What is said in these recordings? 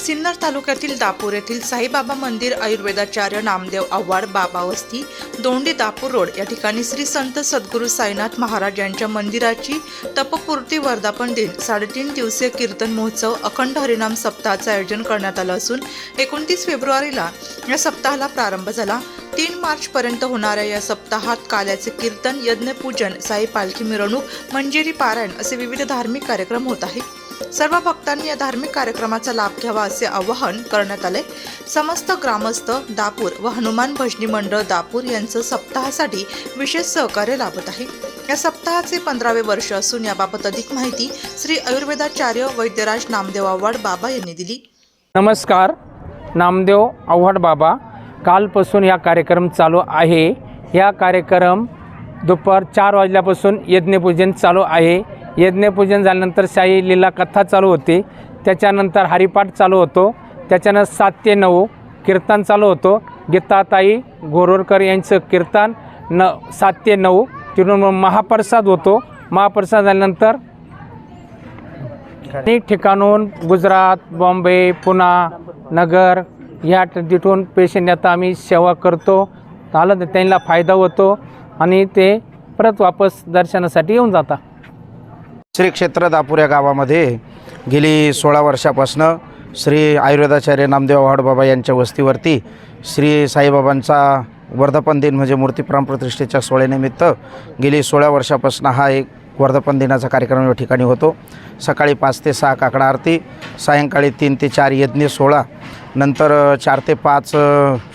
सिन्नर तालुक्यातील दापूर येथील साईबाबा मंदिर आयुर्वेदाचार्य नामदेव आव्हाड बाबा वस्ती दोंडी दापूर रोड या ठिकाणी श्री संत सद्गुरू साईनाथ महाराज यांच्या मंदिराची तपपूर्ती वर्धापन दिन साडेतीन दिवसीय कीर्तन महोत्सव अखंड हरिनाम सप्ताहाचं आयोजन करण्यात आलं असून एकोणतीस फेब्रुवारीला या सप्ताहाला प्रारंभ झाला. तीन मार्च पर्यंत होणाऱ्या या सप्ताहात काल्याचे कीर्तन यज्ञपूजन साई पालखी मिरवणूक मंजिरी पारायण असे विविध धार्मिक कार्यक्रम होत आहेत. सर्व भक्तांनी या धार्मिक कार्यक्रमाचा लाभ घ्यावा असे आवाहन करण्यात आले. समस्त ग्रामस्थ दापूर व हनुमान भजनी मंडळ दापूर यांचं सप्ताहासाठी विशेष सहकार्य लाभत आहे. या सप्ताहाचे पंधरावे वर्ष असून याबाबत अधिक माहिती श्री आयुर्वेदाचार्य वैद्यराज नामदेव आव्हाड बाबा यांनी दिली. नमस्कार. नामदेव आव्हाड बाबा कालपासून या कार्यक्रम चालू आहे. या कार्यक्रम दुपार चार वाजल्यापासून यज्ञपूजन चालू आहे. यज्ञपूजन झाल्यानंतर शाही लीला कथा चालू होते. त्याच्यानंतर हरिपाठ चालू होतो. त्याच्यानं सात ते नऊ कीर्तन चालू होतो. गीताताई गोरोरकर यांचं कीर्तन न सात ते नऊ तिथून महाप्रसाद होतो. महाप्रसाद झाल्यानंतर अनेक ठिकाणून गुजरात बॉम्बे पुणा नगर या तिथून पेशंट आता आम्ही सेवा करतो. आलं तर त्यांना फायदा होतो आणि ते परत वापस दर्शनासाठी येऊन जातात. श्री क्षेत्र दापूर या गावामध्ये गेली सोळा वर्षापासनं श्री आयुर्वेदाचार्य नामदेव बाबा यांच्या वस्तीवरती श्री साईबाबांचा वर्धापन दिन म्हणजे मूर्ती प्राणप्रतिष्ठेच्या सोहळ्यानिमित्त गेली सोळा वर्षापासून हा एक वर्धापन दिनाचा कार्यक्रम या ठिकाणी होतो. सकाळी पाच ते सहा काकडा आरती सायंकाळी तीन ते चार यज्ञ सोळा नंतर चार ते पाच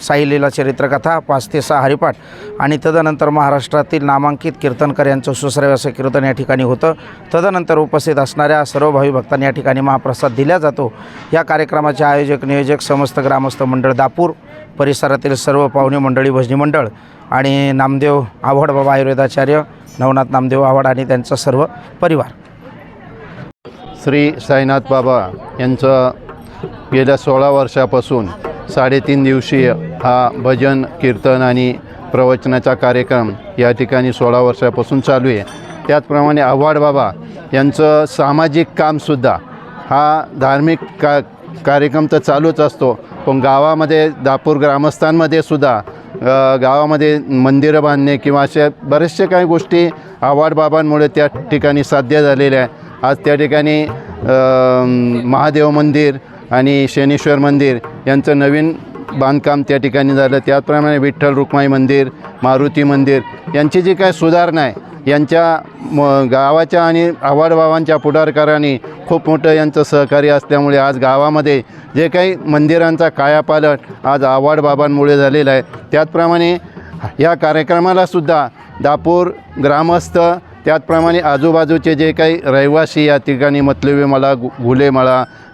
साईलीला चरित्रकथा पाच ते सहा हरिपाठ आणि तदनंतर महाराष्ट्रातील नामांकित कीर्तनकर यांचं सुसराव कीर्तन या ठिकाणी होतं. तदनंतर उपस्थित असणाऱ्या सर्व भावी भक्तांनी या ठिकाणी महाप्रसाद दिला जातो. या कार्यक्रमाचे आयोजक नियोजक समस्त ग्रामस्थ मंडळ दापूर परिसरातील सर्व पाहुणे मंडळी भजनी मंडळ आणि नामदेव आव्हाड बाबा आयुर्वेदाचार्य नवनाथ नामदेव आव्हाड आणि त्यांचा सर्व परिवार. श्री साईनाथ बाबा यांचं गेल्या सोळा वर्षापासून साडेतीन दिवसीय हा भजन कीर्तन आणि प्रवचनाचा कार्यक्रम या ठिकाणी सोळा वर्षापासून चालू आहे. त्याचप्रमाणे आव्हाड बाबा यांचं सामाजिक कामसुद्धा हा धार्मिक का कार्यक्रम तर चालूच असतो पण गावामध्ये दापूर ग्रामस्थांमध्ये सुद्धा गावामध्ये मंदिरं बांधणे किंवा अशा बरेचशा काही गोष्टी आव्हाड बाबांमुळे त्या ठिकाणी साध्य झालेल्या आहे आज त्या ठिकाणी महादेव मंदिर आणि शनीश्वर मंदिर यांचं नवीन बांधकाम त्या ठिकाणी झालं. त्याचप्रमाणे विठ्ठल रुक्माई मंदिर मारुती मंदिर यांची जी काय सुधारणा आहे यांच्या म गावाच्या आणि आव्हाडबाबांच्या पुढारकाराने खूप मोठं यांचं सहकार्य असल्यामुळे आज गावामध्ये जे काही मंदिरांचा कायापालट आज आवाडबाबांमुळे झालेला आहे. त्याचप्रमाणे या कार्यक्रमाला सुद्धा दापूर ग्रामस्थ त्याचप्रमाणे आजूबाजूचे जे काही रहिवासी या ठिकाणी मतलबी मला गु घुले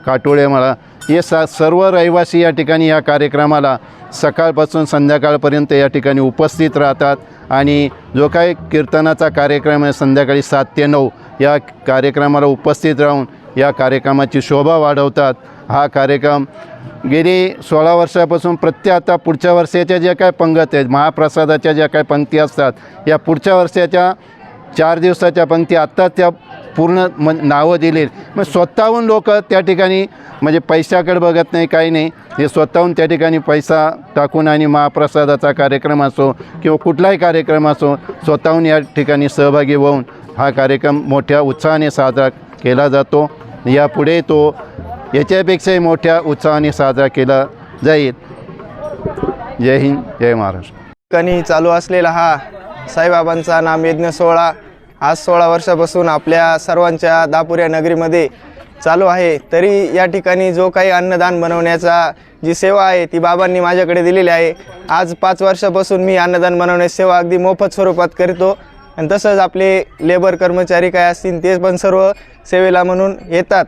काटोळेमाळा काटोळे हे सा सर्व रहिवासी या ठिकाणी या कार्यक्रमाला सकाळपासून संध्याकाळपर्यंत या ठिकाणी उपस्थित राहतात आणि जो काही कीर्तनाचा कार्यक्रम आहे संध्याकाळी सात ते नऊ या कार्यक्रमाला उपस्थित राहून या कार्यक्रमाची शोभा वाढवतात. हा कार्यक्रम गेली सोळा वर्षापासून प्रत्येक आता पुढच्या वर्षाच्या ज्या काय पंगत आहेत महाप्रसादाच्या ज्या काय पंक्ती असतात या पुढच्या वर्षाच्या चार दिवसाच्या पंक्ती आत्ता त्या पूर्ण म नावं दिली मग स्वतःहून लोक त्या ठिकाणी म्हणजे पैशाकडे बघत नाही काही नाही. हे स्वतःहून त्या ठिकाणी पैसा टाकून आणि महाप्रसादाचा कार्यक्रम असो किंवा कुठलाही कार्यक्रम असो स्वतःहून या ठिकाणी सहभागी होऊन हा कार्यक्रम मोठ्या उत्साहाने साजरा केला जातो. यापुढे तो याच्यापेक्षाही मोठ्या उत्साहाने साजरा केला जाईल. जय हिंद जय महाराष्ट्र. ठिकाणी चालू असलेला हा साईबाबांचा नामयज्ञ सोहळा आज सोळा वर्षापासून आपल्या सर्वांच्या दापुऱ्या नगरीमध्ये चालू आहे. तरी या ठिकाणी जो काही अन्नदान बनवण्याचा जी सेवा आहे ती बाबांनी माझ्याकडे दिलेली आहे. आज पाच वर्षापासून मी अन्नदान बनवण्याची सेवा अगदी मोफत स्वरूपात करतो. आणि तसंच आपले लेबर कर्मचारी काय असतील ते पण सर्व सेवेला म्हणून येतात.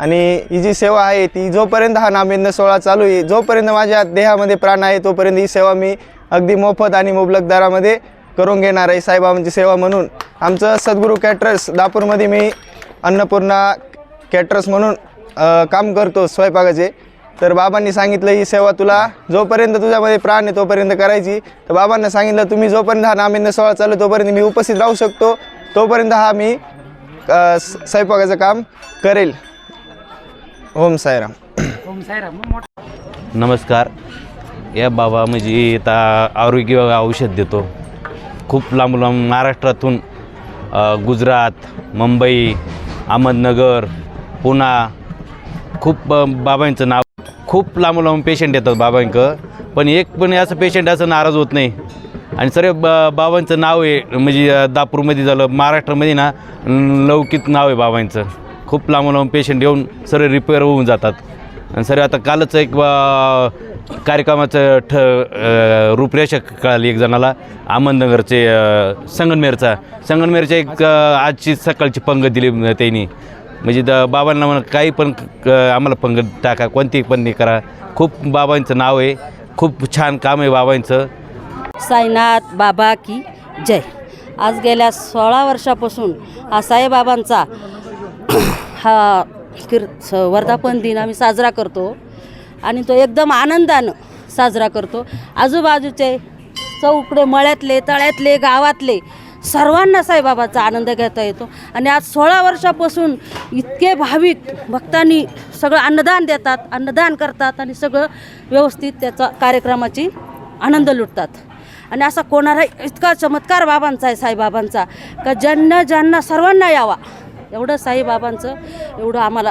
आणि ही जी सेवा आहे ती जोपर्यंत हा नामेंद सोहळा चालू आहे जोपर्यंत माझ्या देहामध्ये प्राण आहे तोपर्यंत ही सेवा मी अगदी मोफत आणि मुबलक दरामध्ये करून घेणार आहे साईबाबांची सेवा म्हणून. आमचं सद्गुरू कॅटरर्स दापूरमध्ये मी अन्नपूर्णा कॅटरर्स म्हणून काम करतो स्वयंपाकाचे. तर बाबांनी सांगितलं ही सेवा तुला जोपर्यंत तुझ्यामध्ये प्राण आहे तोपर्यंत करायची. तर बाबांना सांगितलं तुम्ही जोपर्यंत हा नामयज्ञ सोहळा चालू तोपर्यंत मी उपस्थित राहू शकतो. तोपर्यंत हा मी स्वयंपाकाचं काम करेल. ओम साईराम. नमस्कार. या बाबा म्हणजे आता आरोग्य औषध देतो. खूप लांब लांब महाराष्ट्रातून गुजरात मुंबई अहमदनगर पुणा खूप बाबांचं नाव. खूप लांब लांब पेशंट येतात बाबांक पण एक पण असं पेशंट असं नाराज होत नाही. आणि सर्व ब बाबांचं नाव आहे म्हणजे दापूरमध्ये झालं महाराष्ट्रामध्ये ना लौकिक नाव आहे बाबांचं. खूप लांब लांब पेशंट येऊन सर्व रिपेअर होऊन जातात. आणि सर आता कालच एक बा कार्यक्रमाचं ठ रूपरेषा कळाली एक जणाला अहमदनगरचे संगनमेरचा. संगमनेरचा एक आजची सकाळची पंगत दिली त्यांनी. म्हणजे द बाबांना म्हणा काही पण क- आम्हाला पंगत टाका कोणती पण नाही करा. खूप बाबांचं नाव आहे खूप छान काम आहे बाबांचं. साईनाथ बाबा की जय. आज गेल्या सोळा वर्षापासून हा साईबाबांचा हा किर स- वर्धापन दिन आम्ही साजरा करतो. आणि तो एकदम आनंदानं साजरा करतो. आजूबाजूचे चौकडे मळ्यातले तळ्यातले गावातले सर्वांना साईबाबाचा आनंद घेता येतो. आणि आज सोळा वर्षापासून इतके भाविक भक्तांनी सगळं अन्नदान देतात अन्नदान करतात आणि सगळं व्यवस्थित त्याचा कार्यक्रमाची आनंद लुटतात. आणि असा कोणाला इतका चमत्कार बाबांचा आहे साईबाबांचा का ज्यांना ज्यांना सर्वांना यावा एवढं साईबाबांचं एवढं आम्हाला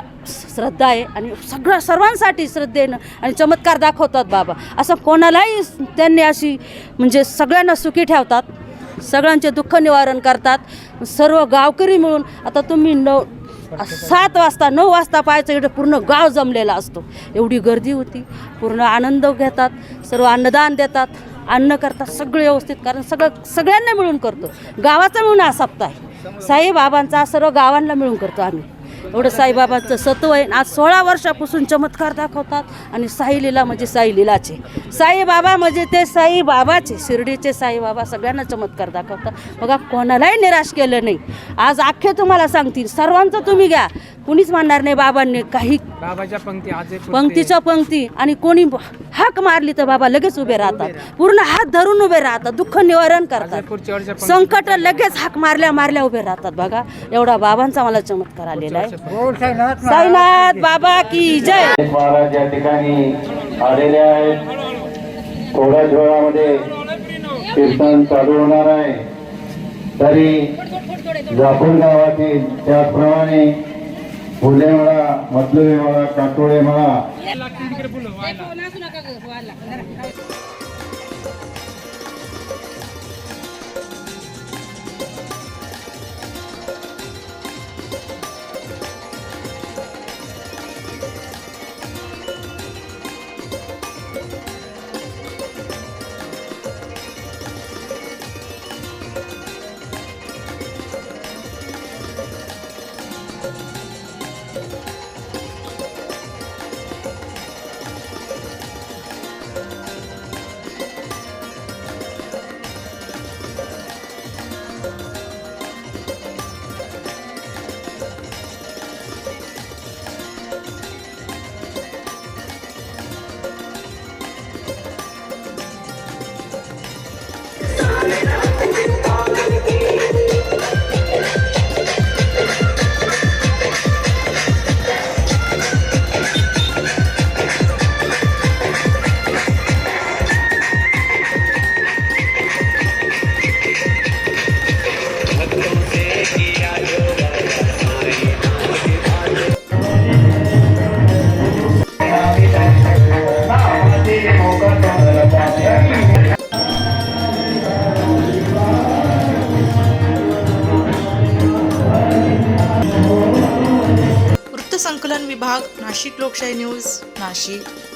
श्रद्धा आहे आणि सगळं सर्वांसाठी श्रद्धेनं आणि चमत्कार दाखवतात बाबा. असं कोणालाही त्यांनी अशी म्हणजे सगळ्यांना सुखी ठेवतात सगळ्यांचे दुःख निवारण करतात सर्व गावकरी मिळून आता तुम्ही नऊ सात वाजता नऊ वाजता पाहायचं इकडे पूर्ण गाव जमलेला असतो. एवढी गर्दी होती पूर्ण आनंद घेतात सर्व अन्नदान देतात अन्न करतात सगळं व्यवस्थित कारण सगळं सगळ्यांना मिळून करतो. गावाचा मिळून हा सप्ताह आहे. साईबाबांचा सर्व गावांना मिळून करतो आम्ही. एवढं साईबाबांचं सत्व आहे. आज सोळा वर्षापासून चमत्कार दाखवतात आणि साईलीला म्हणजे साईलीलाचे. साईबाबा म्हणजे ते साईबाबाचे शिर्डीचे साईबाबा सगळ्यांना चमत्कार दाखवतात. बघा कोणालाही निराश केलं नाही. आज अख्खे तुम्हाला सांगतील सर्वांचं तुम्ही घ्या. कुणीच म्हणणार नाही बाबांनी काही. बाबाच्या पंक्ती आज पंक्तीच्या पंक्ती. आणि कोणी हाक मारली तर बाबा लगेच उभे राहतात. पूर्ण हात धरून उभे राहतात. दुःख निवारण करतात. संकट लगेच हाक मारल्या मारल्या उभे राहतात. बघा एवढा बाबांचा मला चमत्कार आलेला आहे. साईनाथ बाबा की जय. महाराज या ठिकाणी आलेले आहेत. थोड्याच वेळामध्ये कीर्तन चालू होणार आहे. तरी जापूर गावातील त्याचप्रमाणे फुलेमळा मधलुवेमळा काटोळेमळा नाशिक लोकशाही न्यूज नाशिक.